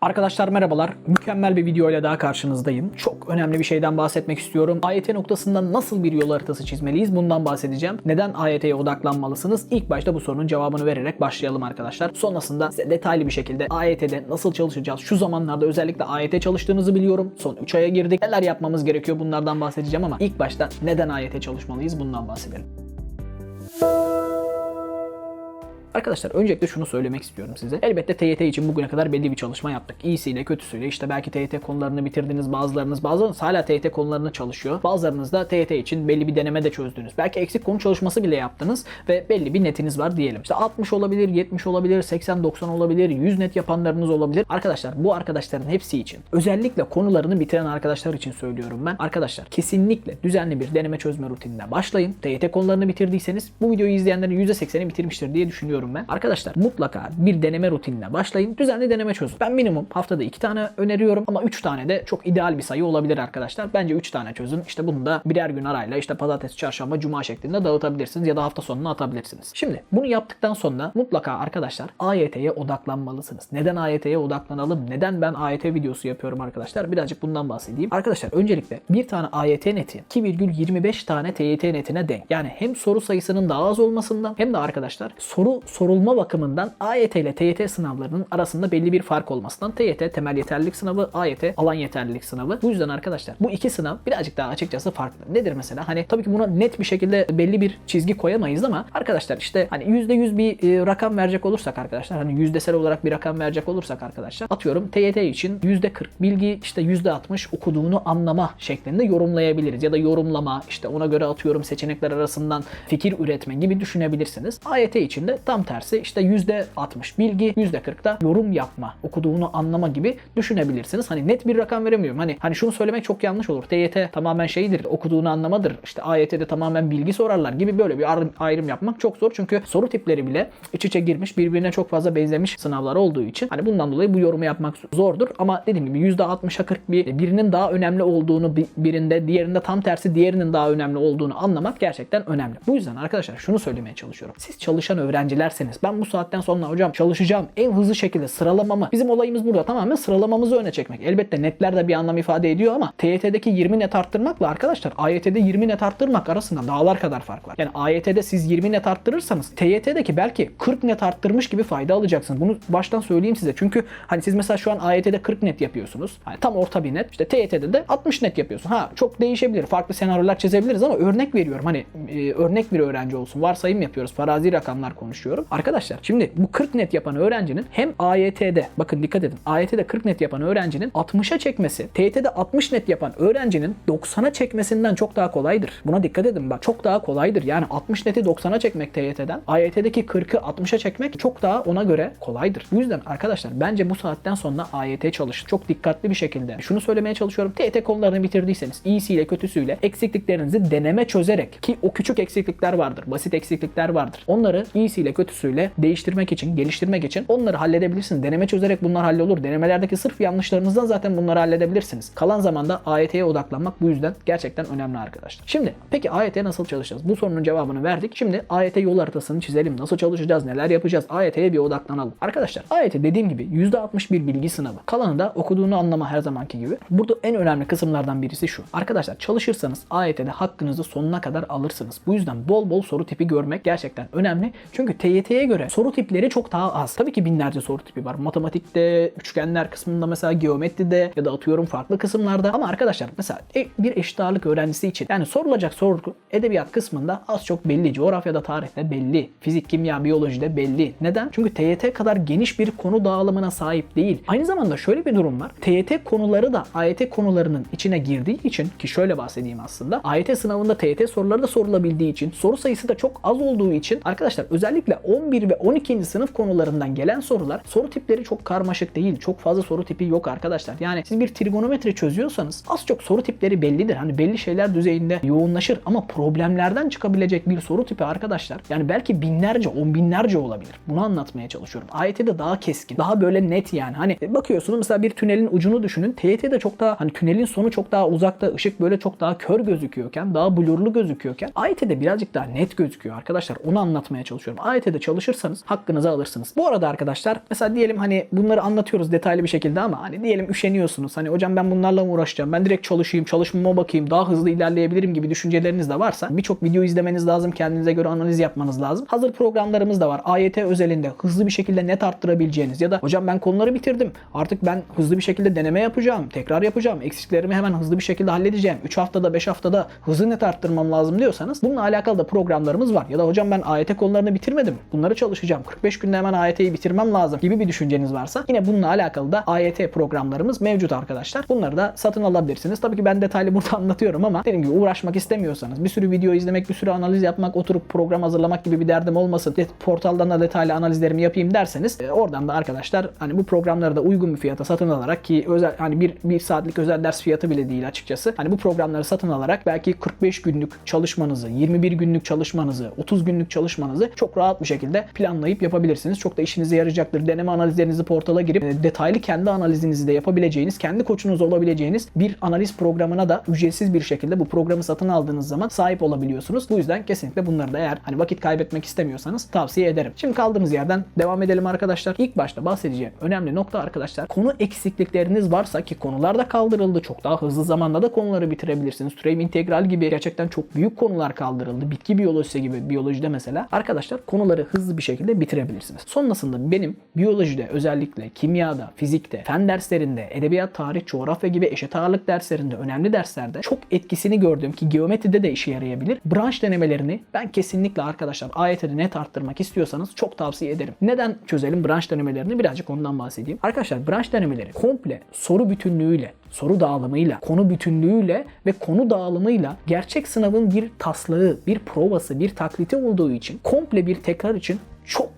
Arkadaşlar merhabalar. Mükemmel bir video ile daha karşınızdayım. Çok önemli bir şeyden bahsetmek istiyorum. AYT noktasında nasıl bir yol haritası çizmeliyiz? Bundan bahsedeceğim. Neden AYT'ye odaklanmalısınız? İlk başta bu sorunun cevabını vererek başlayalım arkadaşlar. Sonrasında size detaylı bir şekilde AYT'de nasıl çalışacağız? Şu zamanlarda özellikle AYT çalıştığınızı biliyorum. Son 3 aya girdik. Neler yapmamız gerekiyor bunlardan bahsedeceğim ama ilk başta neden AYT çalışmalıyız? Bundan bahsedelim. Arkadaşlar öncelikle şunu söylemek istiyorum size. Elbette TYT için bugüne kadar belli bir çalışma yaptık. İyisiyle kötüsüyle işte belki TYT konularını bitirdiniz bazılarınız bazılarınız hala TYT konularını çalışıyor. Bazılarınız da TYT için belli bir deneme de çözdünüz. Belki eksik konu çalışması bile yaptınız ve belli bir netiniz var diyelim. İşte 60 olabilir, 70 olabilir, 80 90 olabilir, 100 net yapanlarınız olabilir. Arkadaşlar bu arkadaşların hepsi için özellikle konularını bitiren arkadaşlar için söylüyorum ben. Arkadaşlar kesinlikle düzenli bir deneme çözme rutinine başlayın. TYT konularını bitirdiyseniz bu videoyu izleyenlerin %80'i bitirmiştir diye düşünüyorum ben. Arkadaşlar mutlaka bir deneme rutinine başlayın. Düzenli deneme çözün. Ben minimum haftada 2 tane öneriyorum ama 3 tane de çok ideal bir sayı olabilir arkadaşlar. Bence 3 tane çözün. İşte bunu da birer gün arayla işte pazartesi, çarşamba, cuma şeklinde dağıtabilirsiniz ya da hafta sonuna atabilirsiniz. Şimdi bunu yaptıktan sonra mutlaka arkadaşlar AYT'ye odaklanmalısınız. Neden AYT'ye odaklanalım? Neden ben AYT videosu yapıyorum arkadaşlar? Birazcık bundan bahsedeyim. Arkadaşlar öncelikle bir tane AYT neti 2,25 tane TYT netine denk. Yani hem soru sayısının daha az olmasından hem de arkadaşlar soru sorulma bakımından AYT ile TYT sınavlarının arasında belli bir fark olmasından TYT temel yeterlilik sınavı, AYT alan yeterlilik sınavı. Bu yüzden arkadaşlar bu iki sınav birazcık daha açıkçası farklı. Nedir mesela? Hani tabii ki buna net bir şekilde belli bir çizgi koyamayız ama arkadaşlar işte hani %100 bir e, rakam verecek olursak arkadaşlar hani yüzdesel olarak bir rakam verecek olursak arkadaşlar atıyorum TYT için %40 bilgi işte %60 okuduğunu anlama şeklinde yorumlayabiliriz ya da yorumlama işte ona göre atıyorum seçenekler arasından fikir üretme gibi düşünebilirsiniz. AYT için de tam tersi işte %60 bilgi %40 da yorum yapma okuduğunu anlama gibi düşünebilirsiniz. Hani net bir rakam veremiyorum. Hani hani şunu söylemek çok yanlış olur. TYT tamamen şeydir okuduğunu anlamadır. İşte AYT'de tamamen bilgi sorarlar gibi böyle bir ayrım yapmak çok zor. Çünkü soru tipleri bile iç içe girmiş birbirine çok fazla benzemiş sınavlar olduğu için hani bundan dolayı bu yorumu yapmak zordur. Ama dediğim gibi %60'a 40 bir birinin daha önemli olduğunu bi- birinde diğerinde tam tersi diğerinin daha önemli olduğunu anlamak gerçekten önemli. Bu yüzden arkadaşlar şunu söylemeye çalışıyorum. Siz çalışan öğrencilerseniz ben bu saatten sonra hocam çalışacağım en hızlı şekilde sıralamamı bizim olayımız burada tamamen sıralamamızı öne çekmek. Elbette netler de bir anlam ifade ediyor ama TYT'deki 20 net arttırmakla arkadaşlar AYT'de 20 net arttırmak arasında dağlar kadar fark var. Yani AYT'de siz 20 net arttırırsanız TYT'deki belki 40 net arttırmış gibi fayda alacaksınız. Bunu baştan söyleyeyim size. Çünkü hani siz mesela şu an AYT'de 40 net yapıyorsunuz. Hani tam orta bir net. İşte TYT'de de 60 net yapıyorsun. Ha çok değişebilir. Farklı senaryolar çizebiliriz ama örnek veriyorum. Hani e, örnek bir öğrenci olsun. Varsayım yapıyoruz. Farazi rakamlar konuşuyorum. Arkadaşlar şimdi bu 40 net yapan öğrencinin hem AYT'de bakın dikkat edin. AYT'de 40 net yapan öğrencinin 60'a çekmesi, TYT'de 60 net yapan öğrencinin 90'a çekmesinden çok daha kolaydır. Buna dikkat edin bak. Çok daha kolaydır. Yani 60 neti 90'a çekmek TYT'den AYT'deki 40'ı 60'a çekmek çok daha ona göre kolaydır. Bu yüzden arkadaşlar bence bu saatten sonra AYT çalışın. Çok dikkatli bir şekilde. Şunu söylemeye çalışıyorum. TYT konularını bitirdiyseniz iyisiyle kötüsüyle eksikliklerinizi deneme çözerek ki o küçük eksiklikler vardır. Basit eksiklikler vardır. Onları iyisiyle kötüsüyle değiştirmek için, geliştirmek için onları halledebilirsiniz. Deneme çözerek bunlar hallolur. Denemelerdeki sırf yanlışlarınızdan zaten bunları halledebilirsiniz. Kalan zamanda AYT'ye odaklanmak bu yüzden gerçekten önemli arkadaşlar. Şimdi peki AYT'ye nasıl çalışacağız? Bu sorunun cevabını verdik. Şimdi AYT yol haritasını çizelim. Nasıl çalışacağız? Neler yapacağız? AYT'ye bir odaklanalım. Arkadaşlar AYT dediğim gibi %61 bilgi sınavı. Kalanı da okuduğunu anlama her zamanki gibi. Burada en önemli kısımlardan birisi şu. Arkadaşlar çalışırsanız AYT'de hakkınızı sonuna kadar alırsınız. Bu yüzden bol bol soru tipi görmek gerçekten önemli. Çünkü TYT'ye göre soru tipleri çok daha az. Tabii ki binlerce soru tipi var. Matematikte, üçgenler kısmında mesela geometride ya da atıyorum farklı kısımlarda. Ama arkadaşlar mesela e- bir eşit ağırlık öğrencisi için yani sorulacak soru edebiyat kısmında az çok belli. Coğrafyada, tarihte belli. Fizik, kimya, biyolojide belli. Neden? Çünkü TYT kadar geniş bir konu dağılımına sahip değil. Aynı zamanda şöyle bir durum var. TYT konuları da AYT konularının içine girdiği için ki şöyle bahsedeyim aslında. AYT sınavında TYT soruları da sorulabildiği için soru sayısı da çok az olduğu için arkadaşlar özellikle 11 ve 12. sınıf konularından gelen sorular soru tipleri çok karmaşık değil. Çok fazla soru tipi yok arkadaşlar. Yani siz bir trigonometri çözüyorsanız az çok soru tipleri bellidir. Hani belli şeyler düzeyinde yoğunlaşır ama problemlerden çıkabilecek bir soru tipi arkadaşlar yani belki binlerce, on binlerce olabilir. Bunu anlatmaya çalışıyorum. AYT'de daha keskin, daha böyle net yani. Hani bakıyorsunuz mesela bir tünelin ucunu düşünün. TYT'de çok daha hani tünelin sonu çok daha uzakta, ışık böyle çok daha kör gözüküyorken, daha blurlu gözüküyorken AYT'de birazcık daha net gözüküyor arkadaşlar. Onu anlatmaya çalışıyorum. AYT'de şekilde çalışırsanız hakkınızı alırsınız. Bu arada arkadaşlar mesela diyelim hani bunları anlatıyoruz detaylı bir şekilde ama hani diyelim üşeniyorsunuz. Hani hocam ben bunlarla mı uğraşacağım? Ben direkt çalışayım, çalışmama bakayım, daha hızlı ilerleyebilirim gibi düşünceleriniz de varsa birçok video izlemeniz lazım. Kendinize göre analiz yapmanız lazım. Hazır programlarımız da var. AYT özelinde hızlı bir şekilde net arttırabileceğiniz ya da hocam ben konuları bitirdim. Artık ben hızlı bir şekilde deneme yapacağım, tekrar yapacağım. Eksiklerimi hemen hızlı bir şekilde halledeceğim. 3 haftada 5 haftada hızlı net arttırmam lazım diyorsanız bununla alakalı da programlarımız var. Ya da hocam ben AYT konularını bitirmedim. Bunları çalışacağım. 45 günde hemen AYT'yi bitirmem lazım gibi bir düşünceniz varsa yine bununla alakalı da AYT programlarımız mevcut arkadaşlar. Bunları da satın alabilirsiniz. Tabii ki ben detaylı burada anlatıyorum ama dediğim gibi uğraşmak istemiyorsanız bir sürü video izlemek, bir sürü analiz yapmak, oturup program hazırlamak gibi bir derdim olmasın. Portaldan da detaylı analizlerimi yapayım derseniz e, oradan da arkadaşlar hani bu programları da uygun bir fiyata satın alarak ki özel hani bir, bir saatlik özel ders fiyatı bile değil açıkçası. Hani bu programları satın alarak belki 45 günlük çalışmanızı, 21 günlük çalışmanızı, 30 günlük çalışmanızı çok rahat bir şekilde planlayıp yapabilirsiniz. Çok da işinize yarayacaktır. Deneme analizlerinizi portala girip e, detaylı kendi analizinizi de yapabileceğiniz, kendi koçunuz olabileceğiniz bir analiz programına da ücretsiz bir şekilde bu programı satın aldığınız zaman sahip olabiliyorsunuz. Bu yüzden kesinlikle bunları da eğer hani vakit kaybetmek istemiyorsanız tavsiye ederim. Şimdi kaldığımız yerden devam edelim arkadaşlar. İlk başta bahsedeceğim önemli nokta arkadaşlar konu eksiklikleriniz varsa ki konular da kaldırıldı. Çok daha hızlı zamanda da konuları bitirebilirsiniz. Türev integral gibi gerçekten çok büyük konular kaldırıldı. Bitki biyolojisi gibi biyolojide mesela arkadaşlar konuları hızlı bir şekilde bitirebilirsiniz. Sonrasında benim biyolojide özellikle kimyada, fizikte, fen derslerinde, edebiyat, tarih, coğrafya gibi eşit ağırlık derslerinde, önemli derslerde çok etkisini gördüğüm ki geometride de işe yarayabilir. Branş denemelerini ben kesinlikle arkadaşlar AYT'de net arttırmak istiyorsanız çok tavsiye ederim. Neden çözelim branş denemelerini birazcık ondan bahsedeyim. Arkadaşlar branş denemeleri komple soru bütünlüğüyle soru dağılımıyla, konu bütünlüğüyle ve konu dağılımıyla gerçek sınavın bir taslağı, bir provası, bir taklidi olduğu için komple bir tekrar için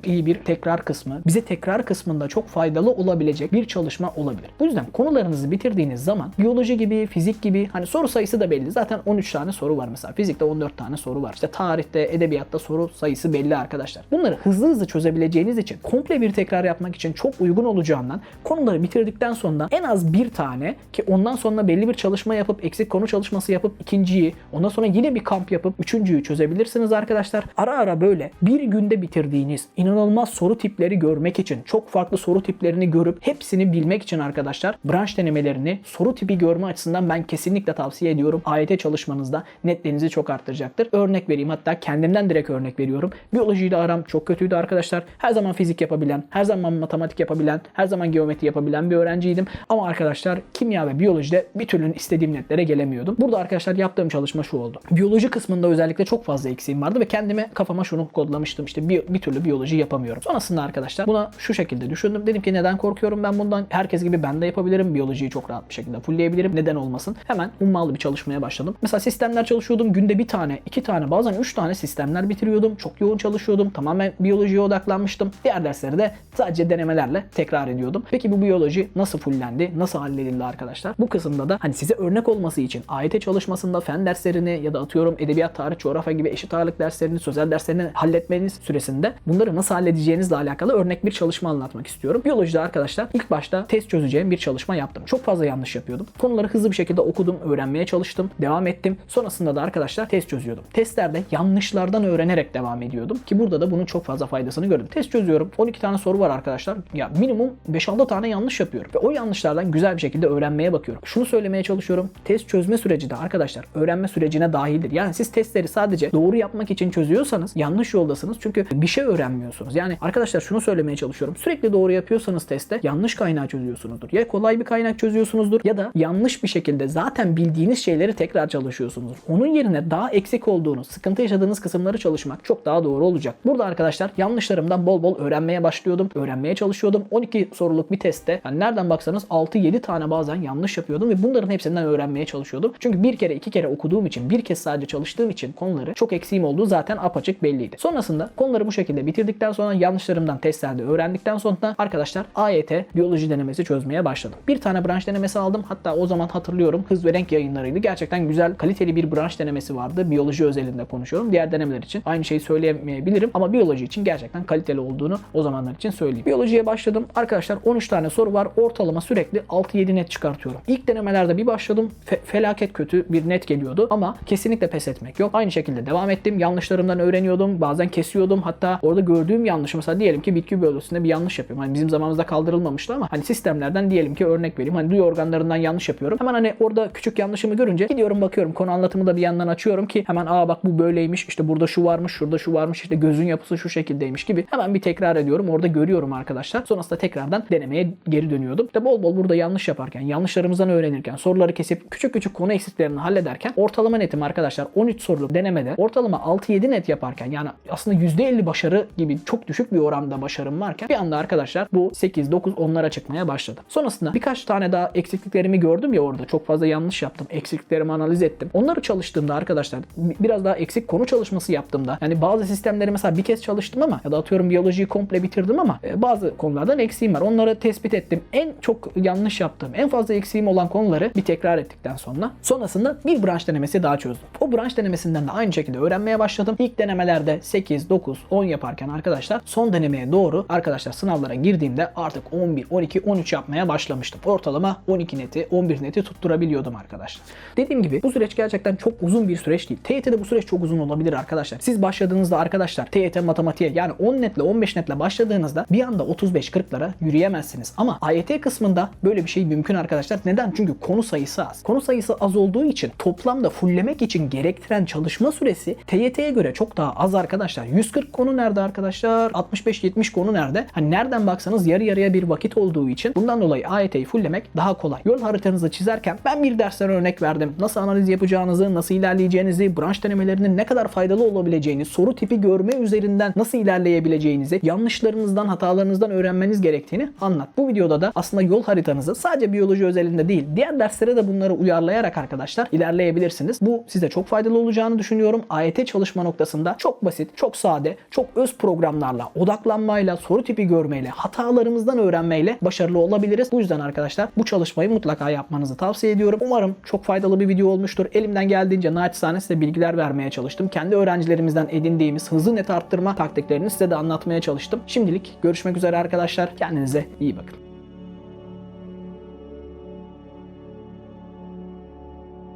iyi bir tekrar kısmı, bize tekrar kısmında çok faydalı olabilecek bir çalışma olabilir. Bu yüzden konularınızı bitirdiğiniz zaman biyoloji gibi, fizik gibi hani soru sayısı da belli. Zaten 13 tane soru var mesela. Fizikte 14 tane soru var. İşte tarihte, edebiyatta soru sayısı belli arkadaşlar. Bunları hızlı hızlı çözebileceğiniz için komple bir tekrar yapmak için çok uygun olacağından konuları bitirdikten sonra en az bir tane ki ondan sonra belli bir çalışma yapıp eksik konu çalışması yapıp ikinciyi ondan sonra yine bir kamp yapıp üçüncüyü çözebilirsiniz arkadaşlar. Ara ara böyle bir günde bitirdiğiniz inanılmaz soru tipleri görmek için çok farklı soru tiplerini görüp hepsini bilmek için arkadaşlar branş denemelerini soru tipi görme açısından ben kesinlikle tavsiye ediyorum. AYT çalışmanızda netlerinizi çok arttıracaktır. Örnek vereyim hatta kendimden direkt örnek veriyorum. Biyolojiyle aram çok kötüydü arkadaşlar. Her zaman fizik yapabilen, her zaman matematik yapabilen, her zaman geometri yapabilen bir öğrenciydim. Ama arkadaşlar kimya ve biyolojide bir türlü istediğim netlere gelemiyordum. Burada arkadaşlar yaptığım çalışma şu oldu. Biyoloji kısmında özellikle çok fazla eksiğim vardı ve kendime kafama şunu kodlamıştım. İşte bir, bir türlü biyoloji yapamıyorum. Sonrasında arkadaşlar buna şu şekilde düşündüm. Dedim ki neden korkuyorum ben bundan? Herkes gibi ben de yapabilirim. Biyolojiyi çok rahat bir şekilde fullleyebilirim. Neden olmasın? Hemen ummalı bir çalışmaya başladım. Mesela sistemler çalışıyordum. Günde bir tane, iki tane, bazen üç tane sistemler bitiriyordum. Çok yoğun çalışıyordum. Tamamen biyolojiye odaklanmıştım. Diğer dersleri de sadece denemelerle tekrar ediyordum. Peki bu biyoloji nasıl fullendi? Nasıl halledildi arkadaşlar? Bu kısımda da hani size örnek olması için AYT çalışmasında fen derslerini ya da atıyorum edebiyat, tarih, coğrafya gibi eşit ağırlık derslerini, sözel derslerini halletmeniz süresinde bunları nasıl halledeceğinizle alakalı örnek bir çalışma anlatmak istiyorum. Biyolojide arkadaşlar ilk başta test çözeceğim bir çalışma yaptım. Çok fazla yanlış yapıyordum. Konuları hızlı bir şekilde okudum, öğrenmeye çalıştım, devam ettim. Sonrasında da arkadaşlar test çözüyordum. Testlerde yanlışlardan öğrenerek devam ediyordum ki burada da bunun çok fazla faydasını gördüm. Test çözüyorum. 12 tane soru var arkadaşlar. Ya minimum 5-6 tane yanlış yapıyorum. Ve o yanlışlardan güzel bir şekilde öğrenmeye bakıyorum. Şunu söylemeye çalışıyorum. Test çözme süreci de arkadaşlar öğrenme sürecine dahildir. Yani siz testleri sadece doğru yapmak için çözüyorsanız yanlış yoldasınız. Çünkü bir şey öğrenmiyorsunuz. Yani arkadaşlar şunu söylemeye çalışıyorum. Sürekli doğru yapıyorsanız testte yanlış kaynağı çözüyorsunuzdur. Ya kolay bir kaynak çözüyorsunuzdur ya da yanlış bir şekilde zaten bildiğiniz şeyleri tekrar çalışıyorsunuzdur. Onun yerine daha eksik olduğunuz, sıkıntı yaşadığınız kısımları çalışmak çok daha doğru olacak. Burada arkadaşlar yanlışlarımdan bol bol öğrenmeye başlıyordum. Öğrenmeye çalışıyordum. 12 soruluk bir testte yani nereden baksanız 6-7 tane bazen yanlış yapıyordum ve bunların hepsinden öğrenmeye çalışıyordum. Çünkü bir kere iki kere okuduğum için, bir kez sadece çalıştığım için konuları çok eksiğim olduğu zaten apaçık belliydi. Sonrasında konuları bu şekilde bitirdikten sonra yanlışlarımdan testlerde öğrendikten sonra arkadaşlar AYT biyoloji denemesi çözmeye başladım. Bir tane branş denemesi aldım. Hatta o zaman hatırlıyorum hız ve renk yayınlarıydı. Gerçekten güzel, kaliteli bir branş denemesi vardı. Biyoloji özelinde konuşuyorum. Diğer denemeler için aynı şeyi söyleyemeyebilirim ama biyoloji için gerçekten kaliteli olduğunu o zamanlar için söyleyeyim. Biyolojiye başladım. Arkadaşlar 13 tane soru var. Ortalama sürekli 6-7 net çıkartıyorum. İlk denemelerde bir başladım. Fe- felaket kötü bir net geliyordu ama kesinlikle pes etmek yok. Aynı şekilde devam ettim. Yanlışlarımdan öğreniyordum. Bazen kesiyordum. Hatta orada orada gördüğüm yanlışı mesela diyelim ki bitki biyolojisinde bir yanlış yapıyorum. Hani bizim zamanımızda kaldırılmamıştı ama hani sistemlerden diyelim ki örnek vereyim. Hani duyu organlarından yanlış yapıyorum. Hemen hani orada küçük yanlışımı görünce gidiyorum bakıyorum konu anlatımı da bir yandan açıyorum ki hemen aa bak bu böyleymiş işte burada şu varmış şurada şu varmış işte gözün yapısı şu şekildeymiş gibi hemen bir tekrar ediyorum. Orada görüyorum arkadaşlar. Sonrasında tekrardan denemeye geri dönüyordum. İşte bol bol burada yanlış yaparken, yanlışlarımızdan öğrenirken, soruları kesip küçük küçük konu eksiklerini hallederken ortalama netim arkadaşlar 13 sorulu denemede ortalama 6-7 net yaparken yani aslında %50 başarı gibi çok düşük bir oranda başarım varken bir anda arkadaşlar bu 8, 9, 10'lara çıkmaya başladı. Sonrasında birkaç tane daha eksikliklerimi gördüm ya orada. Çok fazla yanlış yaptım. Eksikliklerimi analiz ettim. Onları çalıştığımda arkadaşlar biraz daha eksik konu çalışması yaptığımda yani bazı sistemleri mesela bir kez çalıştım ama ya da atıyorum biyolojiyi komple bitirdim ama e, bazı konulardan eksiğim var. Onları tespit ettim. En çok yanlış yaptığım, en fazla eksiğim olan konuları bir tekrar ettikten sonra sonrasında bir branş denemesi daha çözdüm. O branş denemesinden de aynı şekilde öğrenmeye başladım. İlk denemelerde 8, 9, 10 yaparken arkadaşlar son denemeye doğru arkadaşlar sınavlara girdiğimde artık 11, 12, 13 yapmaya başlamıştım. Ortalama 12 neti, 11 neti tutturabiliyordum arkadaşlar. Dediğim gibi bu süreç gerçekten çok uzun bir süreç değil. TYT'de bu süreç çok uzun olabilir arkadaşlar. Siz başladığınızda arkadaşlar TYT matematiğe yani 10 netle 15 netle başladığınızda bir anda 35-40'lara yürüyemezsiniz. Ama AYT kısmında böyle bir şey mümkün arkadaşlar. Neden? Çünkü konu sayısı az. Konu sayısı az olduğu için toplamda fulllemek için gerektiren çalışma süresi TYT'ye göre çok daha az arkadaşlar. 140 konu nerede arkadaşlar? 65-70 konu nerede? Hani nereden baksanız yarı yarıya bir vakit olduğu için bundan dolayı AYT'yi fulllemek daha kolay. Yol haritanızı çizerken ben bir dersten örnek verdim. Nasıl analiz yapacağınızı, nasıl ilerleyeceğinizi, branş denemelerinin ne kadar faydalı olabileceğini, soru tipi görme üzerinden nasıl ilerleyebileceğinizi, yanlışlarınızdan, hatalarınızdan öğrenmeniz gerektiğini anlat. Bu videoda da aslında yol haritanızı sadece biyoloji özelinde değil, diğer derslere de bunları uyarlayarak arkadaşlar ilerleyebilirsiniz. Bu size çok faydalı olacağını düşünüyorum. AYT çalışma noktasında çok basit, çok sade, çok öz programlarla, odaklanmayla, soru tipi görmeyle, hatalarımızdan öğrenmeyle başarılı olabiliriz. Bu yüzden arkadaşlar bu çalışmayı mutlaka yapmanızı tavsiye ediyorum. Umarım çok faydalı bir video olmuştur. Elimden geldiğince naçizane size bilgiler vermeye çalıştım. Kendi öğrencilerimizden edindiğimiz hızı net arttırma taktiklerini size de anlatmaya çalıştım. Şimdilik görüşmek üzere arkadaşlar. Kendinize iyi bakın.